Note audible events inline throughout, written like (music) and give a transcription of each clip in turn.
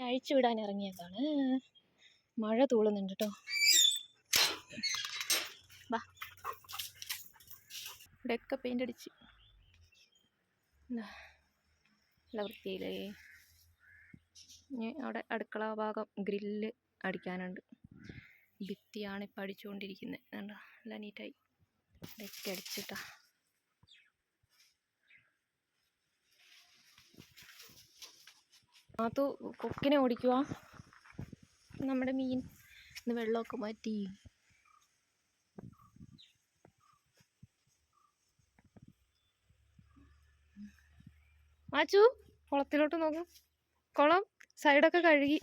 അഴിച്ചു വിടാൻ ഇറങ്ങിയതാണ്. മഴ തൂളുന്നുണ്ട് കേട്ടോ വാ. ഇവിടെയൊക്കെ പെയിന്റ് അടിച്ച്. നല്ല വൃത്തിയില്ലേ? ഇനി അവിടെ അടുക്കള ഭാഗം ഗ്രില്ല് അടിക്കാനുണ്ട്. ഭിത്തിയാണ് ഇപ്പം അടിച്ചുകൊണ്ടിരിക്കുന്നത് കണ്ടോ? നല്ല നീറ്റായി ഇടയ്ക്ക് അടിച്ചിട്ടാ. അത് കൊക്കിനെ ഓടിക്കുക നമ്മുടെ മീൻ. ഇന്ന് വെള്ളമൊക്കെ മാറ്റി. മാച്ചു കുളത്തിലോട്ട് നോക്കൂ. കുളം സൈഡൊക്കെ കഴുകി.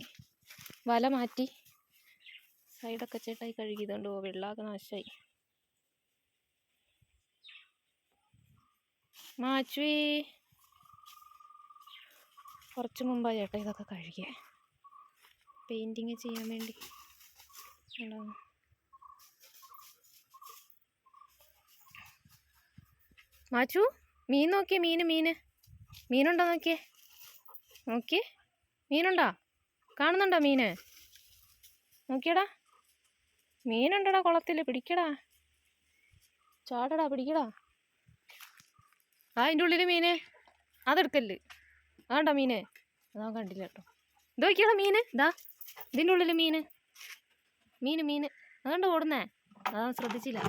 വല മാറ്റി. സൈഡൊക്കെ ചേട്ടായി കഴുകിയതുകൊണ്ട് ഓ വെള്ളമൊക്കെ നാശമായി മാച്ചുവേ കുറച്ച് മുമ്പായി ചേട്ടാ ഇതൊക്കെ കഴുകിയ. പെയിന്റിങ് ചെയ്യാൻ വേണ്ടി? മാച്ചു മീൻ നോക്കിയേ മീന് മീന് മീനുണ്ടോ നോക്കിയേ? നോക്കിയേ. മീനുണ്ടോ? കാണുന്നുണ്ടോ മീന് നോക്കിയടാ. മീനുണ്ടടാ കുളത്തിൽ പിടിക്കടാ. ചാടടാ പിടിക്കടാ. ആ അതിന്റെ ഉള്ളിൽ മീന്. അതെടുക്കല്ല്. അതാണ്ടോ മീനെ. അതാ കണ്ടില്ല കേട്ടോ. ഇത് മീന്. ഇതാ. ഇതിന്റെ ഉള്ളിൽ മീന്. മീന് മീന്. അതുകൊണ്ട് ഓടുന്നേ. അതാ ശ്രദ്ധിച്ചില്ല.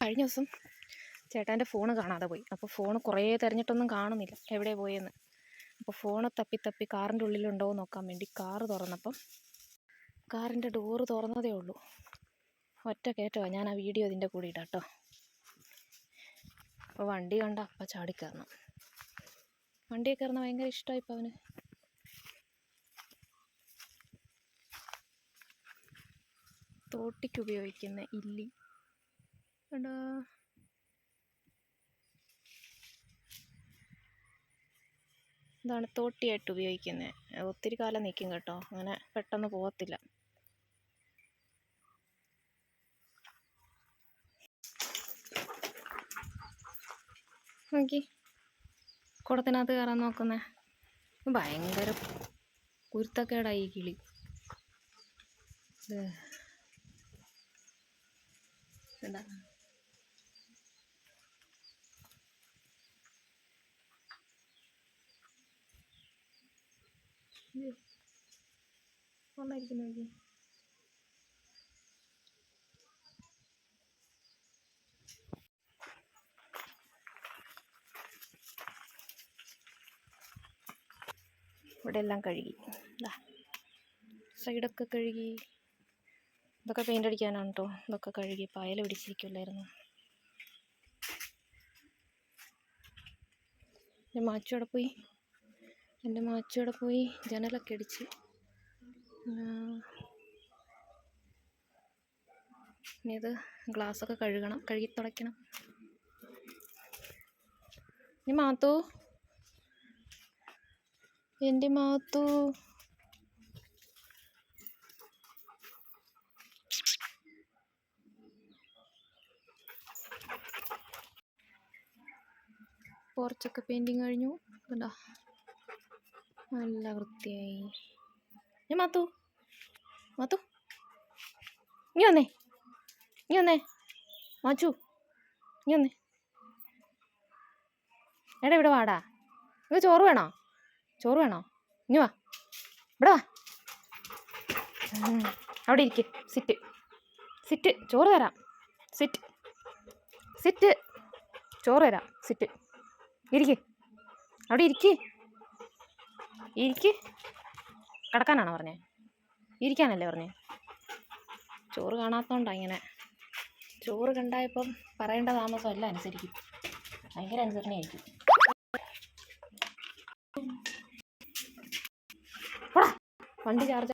കഴിഞ്ഞ ദിവസം ചേട്ടാന്റെ ഫോണ് കാണാതെ പോയി. അപ്പോൾ ഫോണ് കുറേ തിരഞ്ഞിട്ടൊന്നും കാണുന്നില്ല. എവിടെ പോയെന്ന്. അപ്പോൾ ഫോണ് തപ്പി തപ്പി കാറിന്റെ ഉള്ളിലുണ്ടോ നോക്കാൻ വേണ്ടി കാറ് തുറന്നപ്പം കാറിന്റെ ഡോറ് തുറന്നതേ ഉള്ളൂ. ഒറ്റ കേട്ടോ ഞാൻ ആ വീഡിയോ ഇതിന്റെ കൂടെ ഇടാം കേട്ടോ അപ്പോൾ വണ്ടി കണ്ട അപ്പം ചാടിക്കയറണം വണ്ടിയൊക്കെ കയറുന്ന ഭയങ്കര ഇഷ്ടമായി ഇപ്പം അവന്. തോട്ടിക്ക് ഉപയോഗിക്കുന്ന ഇല്ലി. കണ്ടോ? ഇതാണ് തോട്ടിയായിട്ട് ഉപയോഗിക്കുന്നത് ഒത്തിരി കാലം നിൽക്കും കേട്ടോ അങ്ങനെ പെട്ടെന്ന് പോകത്തില്ല നോക്കി. കുടത്തിനകത്ത് കയറാൻ നോക്കുന്നേ. ഭയങ്കര കുരുത്തക്കേടായി ഈ കിളി. നന്നായിരിക്കും നോക്കി. ഇവിടെ എല്ലാം കഴുകി സൈഡൊക്കെ കഴുകി. ഇതൊക്കെ പെയിന്റ് അടിക്കാനാണ് കേട്ടോ ഇതൊക്കെ കഴുകി പായൽ പിടിച്ചിരിക്കില്ലായിരുന്നു എന്റെ മാച്ചോടെ പോയി. എന്റെ മാച്ചോടെ പോയി. ജനലൊക്കെ അടിച്ച്. ഇനി ഇത് ഗ്ലാസ്സൊക്കെ കഴുകണം. കഴുകി തുടയ്ക്കണം. ഇനി മാത്തു. എന്റെ മാത്തു. പോർച്ചൊക്കെ പെയിന്റിങ് കഴിഞ്ഞു. കണ്ടോ? നല്ല വൃത്തിയായി. ഞാൻ മാത്തു? മാത്തു? ഇനി വന്നേ. ഇനി വന്നേ. മാച്ചു ഇനി വന്നേ. എടാ ഇവിടെ വാടാ. നിങ്ങൾ ചോറ് വേണോ? ചോറ് വേണോ? ഇനി വാ. ഇവിടെ വാ. അവിടെ ഇരിക്ക്. സിറ്റ് സിറ്റ് ചോറ് തരാം. സിറ്റ് സിറ്റ് ചോറ് തരാം. സിറ്റ് ഇരിക്ക്. അവിടെ ഇരിക്ക്. ഇരിക്ക്. കിടക്കാനാണോ പറഞ്ഞേ? ഇരിക്കാനല്ലേ പറഞ്ഞേ? ചോറ് കാണാത്തോണ്ടാ ഇങ്ങനെ. ചോറ് കണ്ടായപ്പം പറയേണ്ട താമസം എല്ലാം അനുസരിക്കും. ഭയങ്കര അനുസരണയായിരിക്കും. വണ്ടി ചാർജ്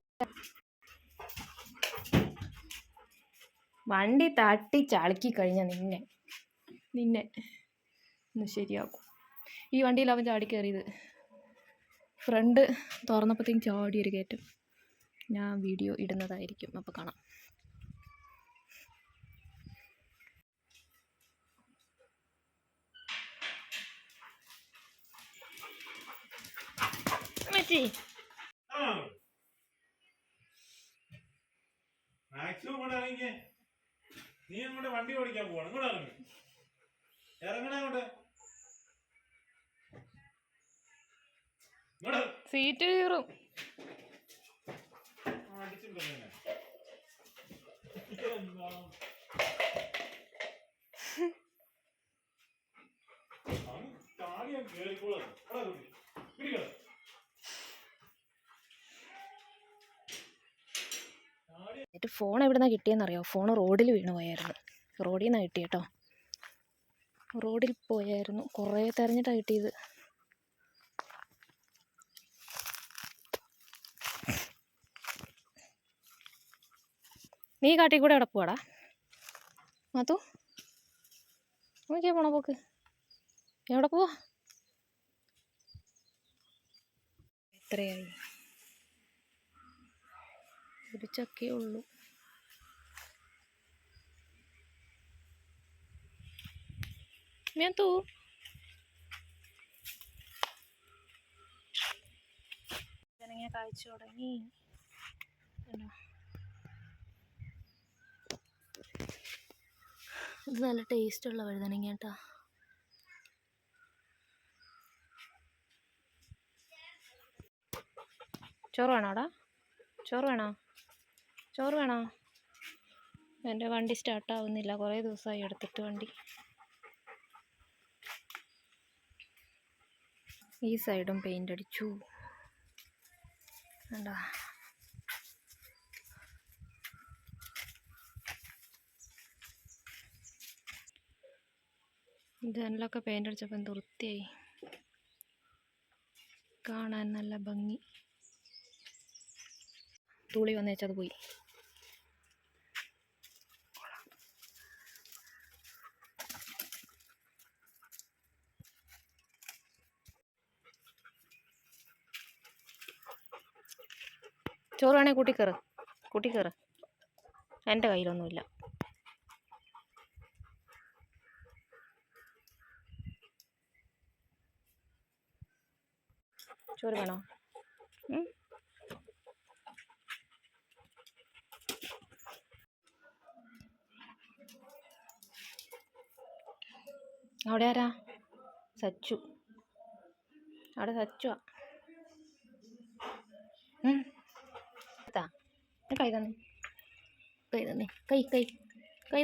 വണ്ടി തട്ടി ചളുക്കി കഴിഞ്ഞ നിന്നെ. നിന്നെ. ഒന്ന് ശരിയാക്കും. ഈ വണ്ടിയിൽ അവൻ ചാടി കയറിയത്. ഫ്രണ്ട് തുറന്നപ്പോഴത്തേക്കും ചാടിയൊരു കയറ്റം. ഞാൻ വീഡിയോ ഇടുന്നതായിരിക്കും. അപ്പോൾ കാണാം. മറ്റേ ഇവിടെ ഇറങ്ങിക്കേ. നീ അങ്ങോട്ട് വണ്ടി ഓടിക്കാൻ പോവാണ്. ഇങ്ങോട്ട് ഇറങ്ങി. ഇറങ്ങണ അങ്ങോട്ട്. ഇങ്ങോട്ട് സീറ്റ് കീറും. (laughs) താടിയാ കേറിക്കോളാം. എടാ കുട്ടി, പിടിക്കടാ. താടി എന്നിട്ട് ഫോൺ എവിടുന്നാ കിട്ടിയെന്നറിയോ? ഫോൺ റോഡിൽ വീണ് പോയായിരുന്നു. റോഡിൽ നിന്നാണ് കിട്ടിയ കേട്ടോ റോഡിൽ പോയായിരുന്നു. കുറേ തെരഞ്ഞിട്ടാണ് കിട്ടിയത്. നീ കാട്ടി കൂടെ അവിടെ പോടാ മാത്തു നോക്കിയാ പോണ പോക്ക്. എവിടെ പോവാ? എത്രയായി? ഒരു ചക്കേ ഉള്ളൂ. ഞാൻ തോ. കാഴ്ച തുടങ്ങി? ഇത് നല്ല ടേസ്റ്റ് ഉള്ള വഴുതനങ്ങ കേട്ടാ. ചോറ് വേണോടാ ചോറ് വേണോ? ചോറ് വേണോ? എന്റെ വണ്ടി സ്റ്റാർട്ടാവുന്നില്ല കുറേ ദിവസമായി എടുത്തിട്ട് വണ്ടി. ഈ സൈഡും പെയിന്റ് അടിച്ചു. വേണ്ടാ ജനലൊക്കെ പെയിന്റ് അടിച്ചപ്പോൾ എന്ത് കാണാൻ നല്ല ഭംഗി. തുളി വന്നേച്ചത് പോയി. ചോറ് വേണേൽ കൂട്ടിക്കയറ് കൂട്ടിക്കയറ് എന്റെ കയ്യിലൊന്നുമില്ല. ചോറ് വേണോ? അവിടെ ആരാ? സച്ചു. അവിടെ സച്ചുവാ. കൈ തന്നെ. കൈ കൈ കൈ. കൈ